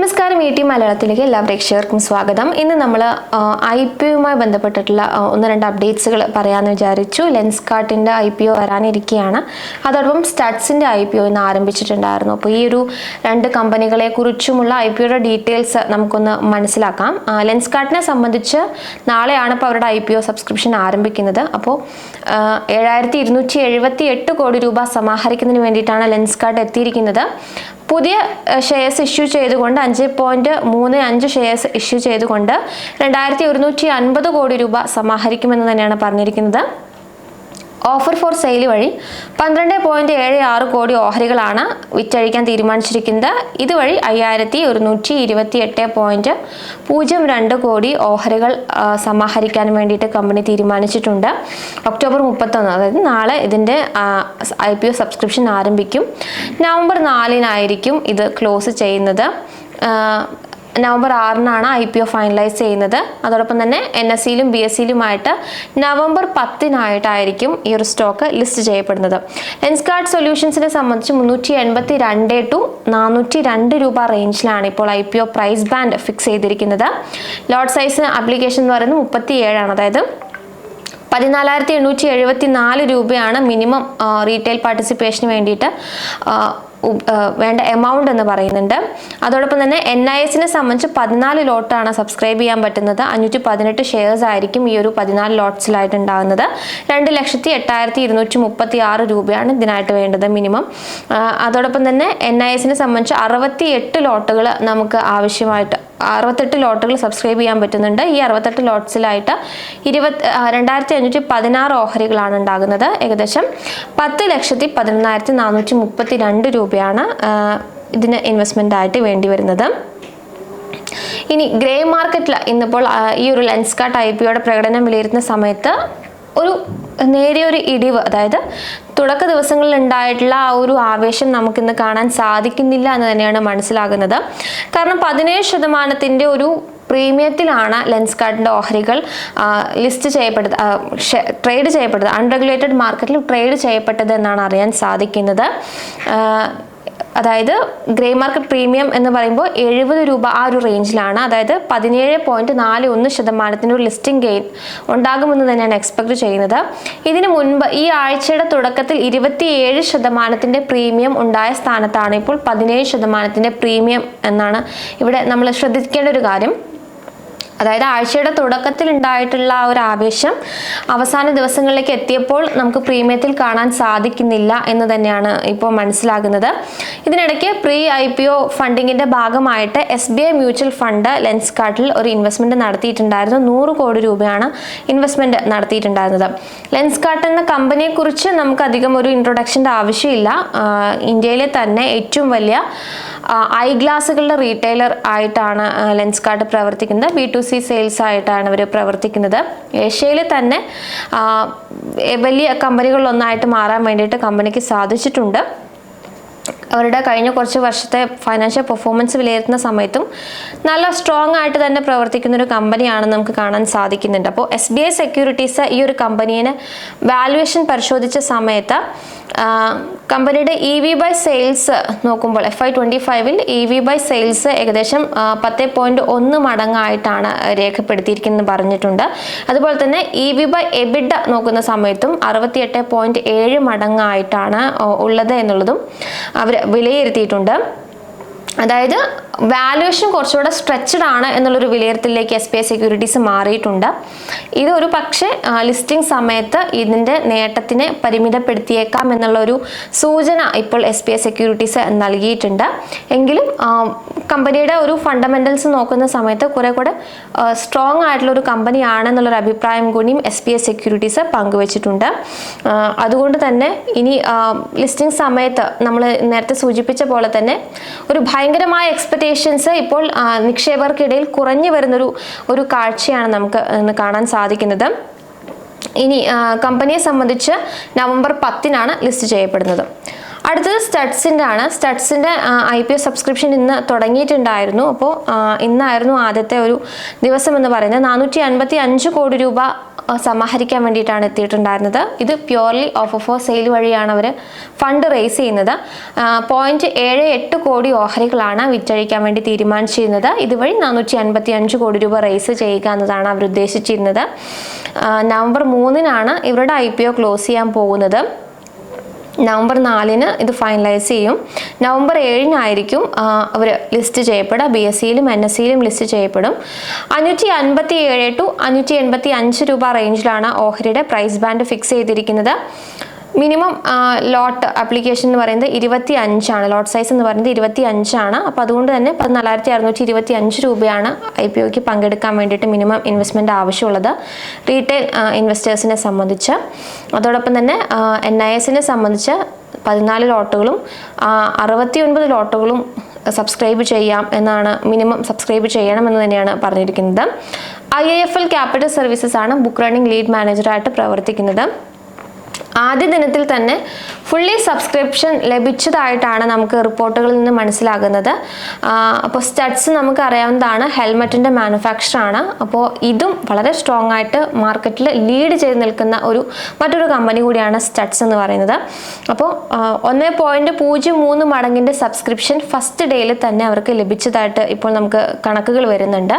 നമസ്കാരം E T മലയാളത്തിലേക്ക് എല്ലാ പ്രേക്ഷകർക്കും സ്വാഗതം. ഇന്ന് നമ്മൾ ഐ പി ഒയുമായി ബന്ധപ്പെട്ടിട്ടുള്ള ഒന്ന് രണ്ട് അപ്ഡേറ്റ്സുകൾ പറയാമെന്ന് വിചാരിച്ചു. ലെൻസ് കാർട്ടിന്റെ ഐ പി ഒ വരാനിരിക്കുകയാണ് അതോടൊപ്പം സ്റ്റഡ്സിന്റെ ഐ പി ഒ ഇന്ന് ആരംഭിച്ചിട്ടുണ്ടായിരുന്നു. അപ്പോൾ ഈ ഒരു രണ്ട് കമ്പനികളെ കുറിച്ചുമുള്ള ഐ പി ഒയുടെ ഡീറ്റെയിൽസ് നമുക്കൊന്ന് മനസ്സിലാക്കാം. ലെൻസ് കാർട്ടിനെ സംബന്ധിച്ച് നാളെയാണ് ഇപ്പോൾ അവരുടെ ഐ പി ഒ സബ്സ്ക്രിപ്ഷൻ ആരംഭിക്കുന്നത്. അപ്പോൾ ഏഴായിരത്തി ഇരുന്നൂറ്റി എഴുപത്തി എട്ട് കോടി രൂപ സമാഹരിക്കുന്നതിന് വേണ്ടിയിട്ടാണ് ലെൻസ് കാർട്ട് എത്തിയിരിക്കുന്നത്. പുതിയ ഷെയർസ് ഇഷ്യൂ ചെയ്തുകൊണ്ട് അഞ്ച് പോയിന്റ് മൂന്ന് അഞ്ച് ഷെയർസ് ഇഷ്യൂ ചെയ്തുകൊണ്ട് രണ്ടായിരത്തി ഒരുന്നൂറ്റി അൻപത് കോടി രൂപ സമാഹരിക്കുമെന്ന് തന്നെയാണ് പറഞ്ഞിരിക്കുന്നത്. ഓഫർ ഫോർ സെയിൽ വഴി പന്ത്രണ്ട് പോയിന്റ് ഏഴ് ആറ് കോടി ഓഹരികളാണ് വിറ്റഴിക്കാൻ തീരുമാനിച്ചിരിക്കുന്നത്. ഇതുവഴി അയ്യായിരത്തി ഒരുന്നൂറ്റി ഇരുപത്തി എട്ട് പോയിന്റ് പൂജ്യം രണ്ട് കോടി ഓഹരികൾ സമാഹരിക്കാൻ വേണ്ടിയിട്ട് കമ്പനി തീരുമാനിച്ചിട്ടുണ്ട്. ഒക്ടോബർ മുപ്പത്തൊന്ന് അതായത് നാളെ ഇതിന്റെ ഐ പി ഒ സബ്സ്ക്രിപ്ഷൻ ആരംഭിക്കും. നവംബർ നാലിനായിരിക്കും ഇത് ക്ലോസ് ചെയ്യുന്നത്. നവംബർ ആറിനാണ് ഐ പി ഒ ഫൈനലൈസ് ചെയ്യുന്നത്. അതോടൊപ്പം തന്നെ എൻ എസ് സിയിലും ബി എസ് സിയിലുമായിട്ട് നവംബർ പത്തിനായിട്ടായിരിക്കും ഈ ഒരു സ്റ്റോക്ക് ലിസ്റ്റ് ചെയ്യപ്പെടുന്നത്. ലെൻസ്കാർഡ് സൊല്യൂഷൻസിനെ സംബന്ധിച്ച് മുന്നൂറ്റി എൺപത്തി രണ്ട് ടു നാനൂറ്റി രണ്ട് രൂപ റേഞ്ചിലാണ് ഇപ്പോൾ I P O price band fix ചെയ്തിരിക്കുന്നത്. ലോട്ട് സൈസ് ആപ്ലിക്കേഷൻ എന്ന് പറയുന്നത് മുപ്പത്തി ഏഴാണ് അതായത് പതിനാലായിരത്തി എണ്ണൂറ്റി എഴുപത്തി നാല് രൂപയാണ് മിനിമം റീറ്റെയിൽ പാർട്ടിസിപ്പേഷന് വേണ്ടിയിട്ട് വേണ്ട എമൗണ്ട് എന്ന് പറയുന്നുണ്ട്. അതോടൊപ്പം തന്നെ എൻ ഐ എസിനെ സംബന്ധിച്ച് പതിനാല് ലോട്ടാണ് സബ്സ്ക്രൈബ് ചെയ്യാൻ പറ്റുന്നത്. അഞ്ഞൂറ്റി പതിനെട്ട് ഷെയർസ് ആയിരിക്കും ഈ ഒരു പതിനാല് ലോട്ട്സിലായിട്ട് ഉണ്ടാകുന്നത്. രണ്ട് ലക്ഷത്തി എട്ടായിരത്തി ഇരുന്നൂറ്റി മുപ്പത്തി ആറ് രൂപയാണ് ഇതിനായിട്ട് വേണ്ടത് മിനിമം അതോടൊപ്പം തന്നെ എൻ ഐ എസിനെ സംബന്ധിച്ച് അറുപത്തി എട്ട് ലോട്ടുകൾ നമുക്ക് ആവശ്യമായിട്ട് അറുപത്തെട്ട് ലോട്ടുകൾ സബ്സ്ക്രൈബ് ചെയ്യാൻ പറ്റുന്നുണ്ട്. ഈ അറുപത്തെട്ട് ലോട്ട്സിലായിട്ട് ഇരുപത്തി രണ്ടായിരത്തി അഞ്ഞൂറ്റി പതിനാറ് ഓഹരികളാണ് ഉണ്ടാകുന്നത്. ഏകദേശം പത്ത് ലക്ഷത്തി പതിനൊന്നായിരത്തി നാനൂറ്റി മുപ്പത്തി രണ്ട് രൂപയാണ് ഇതിന് ഇൻവെസ്റ്റ്മെന്റ് ആയിട്ട് വേണ്ടി വരുന്നത്. ഇനി ഗ്രേ മാർക്കറ്റിൽ ഇന്നിപ്പോൾ ഈ ഒരു ലെൻസ് കാർട്ട് ഐ പിയുടെ പ്രകടനം വിലയിരുത്തുന്ന സമയത്ത് ഒരു നേരിയ ഒരു ഇടിവ് അതായത് തുടക്ക ദിവസങ്ങളിൽ ഉണ്ടായിട്ടുള്ള ആ ഒരു ആവേശം നമുക്കിന്ന് കാണാൻ സാധിക്കുന്നില്ല എന്ന് തന്നെയാണ് മനസ്സിലാകുന്നത്. കാരണം പതിനേഴ് ശതമാനത്തിന്റെ ഒരു പ്രീമിയത്തിലാണ് ലെൻസ് കാർഡിന്റെ ഓഹരികൾ ലിസ്റ്റ് ചെയ്യപ്പെട്ടത് ട്രേഡ് ചെയ്യപ്പെട്ടത്. അൺറെഗുലേറ്റഡ് മാർക്കറ്റിൽ ട്രേഡ് ചെയ്യപ്പെട്ടത് എന്നാണ് അറിയാൻ സാധിക്കുന്നത്. അതായത് ഗ്രേ മാർക്കറ്റ് പ്രീമിയം എന്ന് പറയുമ്പോൾ എഴുപത് രൂപ ആ ഒരു റേഞ്ചിലാണ് അതായത് പതിനേഴ് പോയിന്റ് നാല് ഒന്ന് ശതമാനത്തിന്റെ ഒരു ലിസ്റ്റിംഗ് ഗെയിൻ ഉണ്ടാകുമെന്ന് തന്നെയാണ് എക്സ്പെക്ട് ചെയ്യുന്നത്. ഇതിനു മുൻപ് ഈ ആഴ്ചയുടെ തുടക്കത്തിൽ ഇരുപത്തിയേഴ് ശതമാനത്തിന്റെ പ്രീമിയം ഉണ്ടായ സ്ഥാനത്താണ് ഇപ്പോൾ പതിനേഴ് ശതമാനത്തിന്റെ പ്രീമിയം എന്നാണ് ഇവിടെ നമ്മൾ ശ്രദ്ധിക്കേണ്ട ഒരു കാര്യം. അതായത് ആഴ്ചയുടെ തുടക്കത്തിൽ ഉണ്ടായിട്ടുള്ള ആ ഒരു ആവേശം അവസാന ദിവസങ്ങളിലേക്ക് എത്തിയപ്പോൾ നമുക്ക് പ്രീമിയത്തിൽ കാണാൻ സാധിക്കുന്നില്ല എന്ന് തന്നെയാണ് ഇപ്പോൾ മനസ്സിലാകുന്നത്. ഇതിനിടയ്ക്ക് പ്രീ ഐ പി ഒ ഫണ്ടിങ്ങിന്റെ ഭാഗമായിട്ട് S B I mutual fund lens കാർട്ടിൽ ഒരു ഇൻവെസ്റ്റ്മെന്റ് നടത്തിയിട്ടുണ്ടായിരുന്നു. നൂറ് കോടി രൂപയാണ് ഇൻവെസ്റ്റ്മെന്റ് നടത്തിയിട്ടുണ്ടായിരുന്നത്. ലെൻസ് കാർട്ട് എന്ന കമ്പനിയെക്കുറിച്ച് നമുക്ക് അധികം ഒരു ഇൻട്രൊഡക്ഷന്റെ ആവശ്യമില്ല. ഇന്ത്യയിലെ തന്നെ ഏറ്റവും വലിയ ഐ ഗ്ലാസുകളുടെ റീറ്റെയിലർ ആയിട്ടാണ് ലെൻസ് കാർട്ട് പ്രവർത്തിക്കുന്നത്. ബി ടു സി സെയിൽസ് ആയിട്ടാണ് അവർ പ്രവർത്തിക്കുന്നത്. ഏഷ്യയിൽ തന്നെ വലിയ കമ്പനികളിലൊന്നായിട്ട് മാറാൻ വേണ്ടിയിട്ട് കമ്പനിക്ക് സാധിച്ചിട്ടുണ്ട്. അവരുടെ കഴിഞ്ഞ കുറച്ച് വർഷത്തെ ഫൈനാൻഷ്യൽ പെർഫോമൻസ് വിലയിരുത്തുന്ന സമയത്തും നല്ല സ്ട്രോങ് ആയിട്ട് തന്നെ പ്രവർത്തിക്കുന്ന ഒരു കമ്പനിയാണെന്ന് നമുക്ക് കാണാൻ സാധിക്കുന്നുണ്ട്. അപ്പോൾ എസ് ബി ഐ സെക്യൂരിറ്റീസ് ഈ ഒരു കമ്പനീനെ വാല്യുവേഷൻ പരിശോധിച്ച സമയത്ത് കമ്പനിയുടെ ഇ വി ബൈ സെയിൽസ് നോക്കുമ്പോൾ എഫ് ഐ ട്വന്റി ഫൈവിൽ ഇ വി ബൈ സെയിൽസ് ഏകദേശം പത്ത് പോയിന്റ് ഒന്ന് മടങ്ങായിട്ടാണ് രേഖപ്പെടുത്തിയിരിക്കുന്നത് പറഞ്ഞിട്ടുണ്ട്. അതുപോലെ തന്നെ ഇ വി ബൈ എബിഡ നോക്കുന്ന സമയത്തും അറുപത്തിയെട്ട് പോയിന്റ് ഏഴ് മടങ്ങായിട്ടാണ് ഉള്ളത് എന്നുള്ളതും അവർ വിലയിരുത്തിയിട്ടുണ്ട്. അതായത് വാല്യുവേഷൻ കുറച്ചുകൂടെ സ്ട്രെച്ചഡ് ആണ് എന്നുള്ളൊരു വിലയിരുത്തലിലേക്ക് എസ് ബി ഐ സെക്യൂരിറ്റീസ് മാറിയിട്ടുണ്ട്. ഇത് ഒരു പക്ഷേ ലിസ്റ്റിംഗ് സമയത്ത് ഇതിന്റെ നേട്ടത്തിനെ പരിമിതപ്പെടുത്തിയേക്കാം എന്നുള്ളൊരു സൂചന ഇപ്പോൾ എസ് ബി ഐ സെക്യൂരിറ്റീസ് നൽകിയിട്ടുണ്ട്. എങ്കിലും കമ്പനിയുടെ ഒരു ഫണ്ടമെന്റൽസ് നോക്കുന്ന സമയത്ത് കുറെ കൂടെ സ്ട്രോങ് ആയിട്ടുള്ള ഒരു കമ്പനിയാണെന്നുള്ളൊരു അഭിപ്രായം കൂടിയും എസ് ബി ഐ സെക്യൂരിറ്റീസ് പങ്കുവച്ചിട്ടുണ്ട്. അതുകൊണ്ട് തന്നെ ഇനി ലിസ്റ്റിംഗ് സമയത്ത് നമ്മൾ നേരത്തെ സൂചിപ്പിച്ച പോലെ തന്നെ ഒരു ഭയങ്കരമായ എക്സ്പെക്റ്റേഷൻസ് ഇപ്പോൾ നിക്ഷേപകർക്കിടയിൽ കുറഞ്ഞു വരുന്നൊരു ഒരു കാഴ്ചയാണ് നമുക്ക് ഇന്ന് കാണാൻ സാധിക്കുന്നത്. ഇനി കമ്പനിയെ സംബന്ധിച്ച് നവംബർ പത്തിനാണ് ലിസ്റ്റ് ചെയ്യപ്പെടുന്നത്. അടുത്തത് സ്റ്റഡ്സിന്റെ ആണ്. സ്റ്റഡ്സിന്റെ ഐ പി ഒ സബ്സ്ക്രിപ്ഷൻ ഇന്ന് തുടങ്ങിയിട്ടുണ്ടായിരുന്നു. അപ്പോൾ ഇന്നായിരുന്നു ആദ്യത്തെ ഒരു ദിവസം എന്ന് പറയുന്നത്. നാനൂറ്റി അൻപത്തി അഞ്ച് കോടി രൂപ സമാഹരിക്കാൻ വേണ്ടിയിട്ടാണ് എത്തിയിട്ടുണ്ടായിരുന്നത്. ഇത് പ്യുവർലി ഓഫ് ഓഫ് സെയിൽ വഴിയാണ് അവർ ഫണ്ട് റേസ് ചെയ്യുന്നത്. പോയിന്റ് ഏഴ് എട്ട് കോടി ഓഹരികളാണ് വിറ്റഴിക്കാൻ വേണ്ടി തീരുമാനിച്ചിരുന്നത്. ഇതുവഴി നാനൂറ്റി അൻപത്തി അഞ്ച് കോടി രൂപ റേസ് ചെയ്യുക എന്നതാണ് അവർ ഉദ്ദേശിച്ചിരുന്നത്. നവംബർ മൂന്നിനാണ് ഇവരുടെ ഐ ക്ലോസ് ചെയ്യാൻ പോകുന്നത്. നവംബർ നാലിന് ഇത് ഫൈനലൈസ് ചെയ്യും. നവംബർ ഏഴിനായിരിക്കും അവർ ലിസ്റ്റ് ചെയ്യപ്പെടുക. ബി എസ് സിയിലും എൻ എസ് സിയിലും ലിസ്റ്റ് ചെയ്യപ്പെടും അഞ്ഞൂറ്റി അൻപത്തി ഏഴ് ടു അഞ്ഞൂറ്റി എൺപത്തി അഞ്ച് രൂപ റേഞ്ചിലാണ് ഓഹരിയുടെ പ്രൈസ് ബാൻഡ് ഫിക്സ് ചെയ്തിരിക്കുന്നത്. മിനിമം ലോട്ട് അപ്ലിക്കേഷൻ എന്ന് പറയുന്നത് ഇരുപത്തി അഞ്ചാണ് ലോട്ട് സൈസ് എന്ന് പറയുന്നത് ഇരുപത്തി അഞ്ചാണ് അപ്പോൾ അതുകൊണ്ട് തന്നെ പതിനാലായിരത്തി അറുന്നൂറ്റി ഇരുപത്തി അഞ്ച് രൂപയാണ് ഐ പി ഒക്ക് പങ്കെടുക്കാൻ വേണ്ടിയിട്ട് മിനിമം ഇൻവെസ്റ്റ്മെന്റ് ആവശ്യമുള്ളത്. റീറ്റെയിൽ ഇൻവെസ്റ്റേഴ്സിനെ സംബന്ധിച്ച്. അതോടൊപ്പം തന്നെ എൻ ഐ എസിനെ സംബന്ധിച്ച് പതിനാല് ലോട്ടുകളും അറുപത്തി ഒൻപത് ലോട്ടുകളും സബ്സ്ക്രൈബ് ചെയ്യാം എന്നാണ് മിനിമം സബ്സ്ക്രൈബ് ചെയ്യണം എന്ന് തന്നെയാണ് പറഞ്ഞിരിക്കുന്നത്. I I F L capital services ആണ് ബുക്ക് റണ്ണിംഗ് ലീഡ് മാനേജറായിട്ട് പ്രവർത്തിക്കുന്നത്. ആദ്യ ദിനത്തിൽ തന്നെ ഫുള്ളി സബ്സ്ക്രിപ്ഷൻ ലഭിച്ചതായിട്ടാണ് നമുക്ക് റിപ്പോർട്ടുകളിൽ നിന്ന് മനസ്സിലാകുന്നത്. അപ്പോൾ സ്റ്റഡ്സ് നമുക്ക് അറിയാവുന്നതാണ് ഹെൽമെറ്റിന്റെ മാനുഫാക്ചറാണ്. അപ്പോൾ ഇതും വളരെ സ്ട്രോങ് ആയിട്ട് മാർക്കറ്റിൽ ലീഡ് ചെയ്ത് നിൽക്കുന്ന ഒരു മറ്റൊരു കമ്പനി കൂടിയാണ് സ്റ്റഡ്സ് എന്ന് പറയുന്നത്. അപ്പോൾ ഒന്ന് പോയിന്റ് പൂജ്യം മൂന്ന് മടങ്ങിന്റെ സബ്സ്ക്രിപ്ഷൻ ഫസ്റ്റ് ഡേയിൽ തന്നെ അവർക്ക് ലഭിച്ചതായിട്ട് ഇപ്പോൾ നമുക്ക് കണക്കുകൾ വരുന്നുണ്ട്.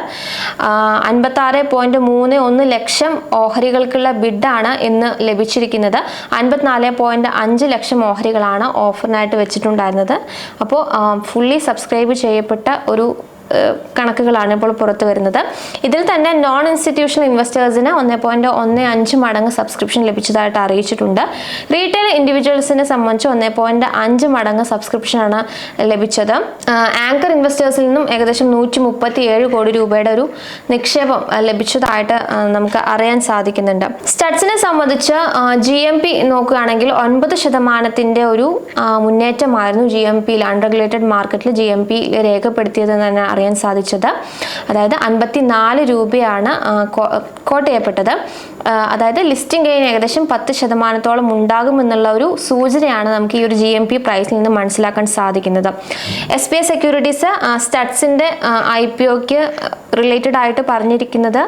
അൻപത്താറ് പോയിന്റ് മൂന്ന് ഒന്ന് ലക്ഷം ഓഹരികൾക്കുള്ള ബിഡാണ് ഇന്ന് ലഭിച്ചിരിക്കുന്നത്. അൻപത്തിനാല് പോയിന്റ് അഞ്ച് ലക്ഷം ഓഹരികളാണ് ഓഫറിനായിട്ട് വെച്ചിട്ടുണ്ടായിരുന്നത്. അപ്പോൾ ഫുള്ളി സബ്സ്ക്രൈബ് ചെയ്യപ്പെട്ട ഒരു കണക്കുകളാണ് ഇപ്പോൾ പുറത്തു വരുന്നത്. ഇതിൽ തന്നെ നോൺ ഇൻസ്റ്റിറ്റ്യൂഷണൽ ഇൻവെസ്റ്റേഴ്സിന് ഒന്ന് പോയിന്റ് ഒന്ന് അഞ്ച് മടങ്ങ് സബ്സ്ക്രിപ്ഷൻ ലഭിച്ചതായിട്ട് അറിയിച്ചിട്ടുണ്ട്. റീറ്റെയിൽ ഇൻഡിവിജ്വൽസിനെ സംബന്ധിച്ച് ഒന്ന് പോയിന്റ് അഞ്ച് മടങ്ങ് സബ്സ്ക്രിപ്ഷനാണ് ലഭിച്ചത്. ആങ്കർ ഇൻവെസ്റ്റേഴ്സിൽ നിന്നും ഏകദേശം നൂറ്റി മുപ്പത്തി ഏഴ് കോടി രൂപയുടെ ഒരു നിക്ഷേപം ലഭിച്ചതായിട്ട് നമുക്ക് അറിയാൻ സാധിക്കുന്നുണ്ട്. സ്റ്റഡ്സിനെ സംബന്ധിച്ച് ജി എം പി നോക്കുകയാണെങ്കിൽ ഒൻപത് ശതമാനത്തിന്റെ ഒരു മുന്നേറ്റമായിരുന്നു ജി എം പിയിൽ അൺറെഗുലേറ്റഡ് മാർക്കറ്റിൽ ജി എം പി രേഖപ്പെടുത്തിയത് തന്നെ അറിയാൻ സാധിച്ചത്. അതായത് അൻപത്തിനാല് രൂപയാണ് കോട്ട് ചെയ്യപ്പെട്ടത്. അതായത് ലിസ്റ്റിംഗ് ഗെയിൻ ഏകദേശം പത്ത് ശതമാനത്തോളം ഉണ്ടാകുമെന്നുള്ള ഒരു സൂചനയാണ് നമുക്ക് ഈ ഒരു ജി എം പി പ്രൈസിൽ നിന്ന് മനസ്സിലാക്കാൻ സാധിക്കുന്നത്. എസ് ബി ഐ സെക്യൂരിറ്റീസ് സ്റ്റഡ്സിന്റെ ഐ പി ഒക്ക് റിലേറ്റഡ് ആയിട്ട് പറഞ്ഞിരിക്കുന്നത്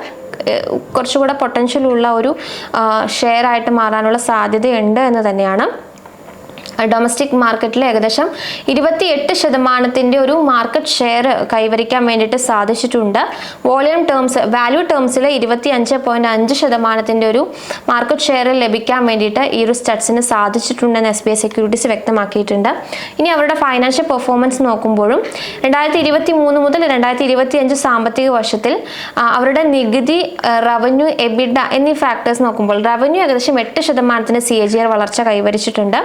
കുറച്ചുകൂടെ പൊട്ടൻഷ്യൽ ഉള്ള ഒരു ഷെയർ ആയിട്ട് മാറാനുള്ള സാധ്യതയുണ്ട് എന്ന് തന്നെയാണ്. ഡൊമസ്റ്റിക് മാർക്കറ്റിൽ ഏകദേശം ഇരുപത്തിയെട്ട് ശതമാനത്തിന്റെ ഒരു മാർക്കറ്റ് ഷെയർ കൈവരിക്കാൻ വേണ്ടിയിട്ട് സാധിച്ചിട്ടുണ്ട്. വോളിയം ടേംസ് വാല്യൂ ടേംസിൽ ഇരുപത്തി അഞ്ച് പോയിന്റ് അഞ്ച് ശതമാനത്തിന്റെ ഒരു മാർക്കറ്റ് ഷെയർ ലഭിക്കാൻ വേണ്ടിയിട്ട് ഈ ഒരു സ്റ്റഡ്സിന് സാധിച്ചിട്ടുണ്ടെന്ന് എസ് ബി ഐ സെക്യൂരിറ്റീസ് വ്യക്തമാക്കിയിട്ടുണ്ട്. ഇനി അവരുടെ ഫൈനാൻഷ്യൽ പെർഫോമൻസ് നോക്കുമ്പോഴും രണ്ടായിരത്തി ഇരുപത്തി മൂന്ന് മുതൽ രണ്ടായിരത്തി ഇരുപത്തി അഞ്ച് സാമ്പത്തിക വർഷത്തിൽ അവരുടെ നികുതി റവന്യൂ എബിഡ എന്നീ ഫാക്ടേഴ്സ് നോക്കുമ്പോൾ റവന്യൂ ഏകദേശം എട്ട് ശതമാനത്തിന് സി എ ജി ആർ വളർച്ച കൈവരിച്ചിട്ടുണ്ട്.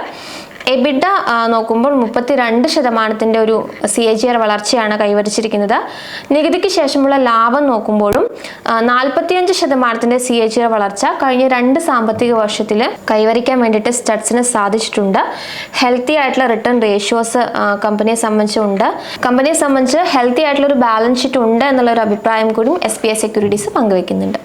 എബിഡ നോക്കുമ്പോൾ മുപ്പത്തിരണ്ട് ശതമാനത്തിന്റെ ഒരു സി എ ജി ആർ വളർച്ചയാണ് കൈവരിച്ചിരിക്കുന്നത്. നികുതിക്ക് ശേഷമുള്ള ലാഭം നോക്കുമ്പോഴും നാൽപ്പത്തിയഞ്ച് ശതമാനത്തിന്റെ സി എ ജി ആർ വളർച്ച കഴിഞ്ഞ രണ്ട് സാമ്പത്തിക വർഷത്തിൽ കൈവരിക്കാൻ വേണ്ടിയിട്ട് സ്റ്റഡ്സിന് സാധിച്ചിട്ടുണ്ട്. ഹെൽത്തി ആയിട്ടുള്ള റിട്ടേൺ റേഷ്യോസ് കമ്പനിയെ സംബന്ധിച്ചുണ്ട് കമ്പനിയെ സംബന്ധിച്ച് ഹെൽത്തി ആയിട്ടുള്ള ഒരു ബാലൻസ് ഷീറ്റ് ഉണ്ട് എന്നുള്ള ഒരു അഭിപ്രായം കൂടി എസ് ബി ഐ സെക്യൂരിറ്റീസ് പങ്കുവെക്കുന്നുണ്ട്.